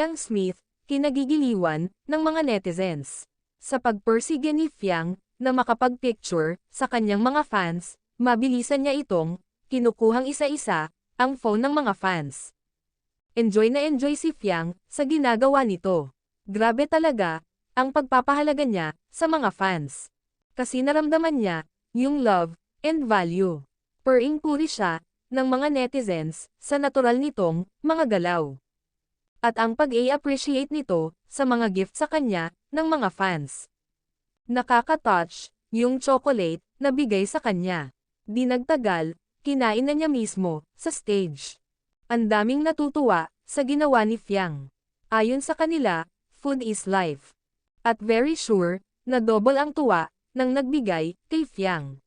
Fiang Smith, kinagigiliwan, ng mga netizens. Sa pagpersige ni Fiang, na makapag-picture, sa kanyang mga fans, mabilisan niya itong, kinukuhang isa-isa, ang phone ng mga fans. Enjoy na enjoy si Fiang, sa ginagawa nito. Grabe talaga, ang pagpapahalaga niya, sa mga fans. Kasi naramdaman niya, yung love, and value. Per-inquiry siya, ng mga netizens, sa natural nitong, mga galaw. At ang pag-a-appreciate nito, sa mga gift sa kanya, ng mga fans. Nakaka-touch, yung chocolate, na bigay sa kanya. Di nagtagal, kinain na niya mismo, sa stage. Ang daming natutuwa, sa ginawa ni Fiang. Ayon sa kanila, food is life. At very sure, na double ang tuwa, nang nagbigay, kay Fiang.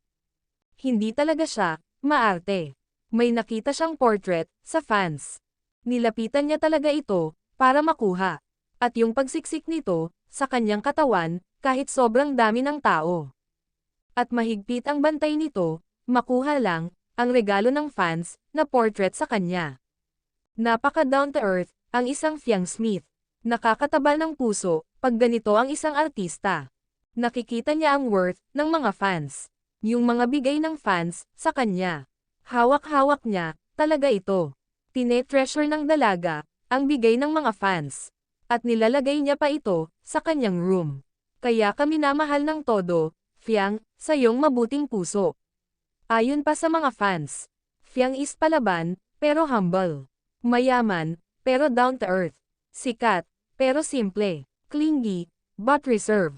Hindi talaga siya, maarte. May nakita siyang portrait, sa fans. Nilapitan niya talaga ito, para makuha. At yung pagsiksik nito, sa kanyang katawan, kahit sobrang dami ng tao. At mahigpit ang bantay nito, makuha lang, ang regalo ng fans, na portrait sa kanya. Napaka down to earth, ang isang Fiang Smith. Nakakatabal ng puso, pag ganito ang isang artista. Nakikita niya ang worth, ng mga fans. Yung mga bigay ng fans, sa kanya. Hawak-hawak niya, talaga ito. Tine-treasure ng dalaga, ang bigay ng mga fans. At nilalagay niya pa ito, sa kanyang room. Kaya kami namahal ng todo, Fiang, sa iyong mabuting puso. Ayon pa sa mga fans, Fiang is palaban, pero humble. Mayaman, pero down to earth. Sikat, pero simple. Clingy, but reserve.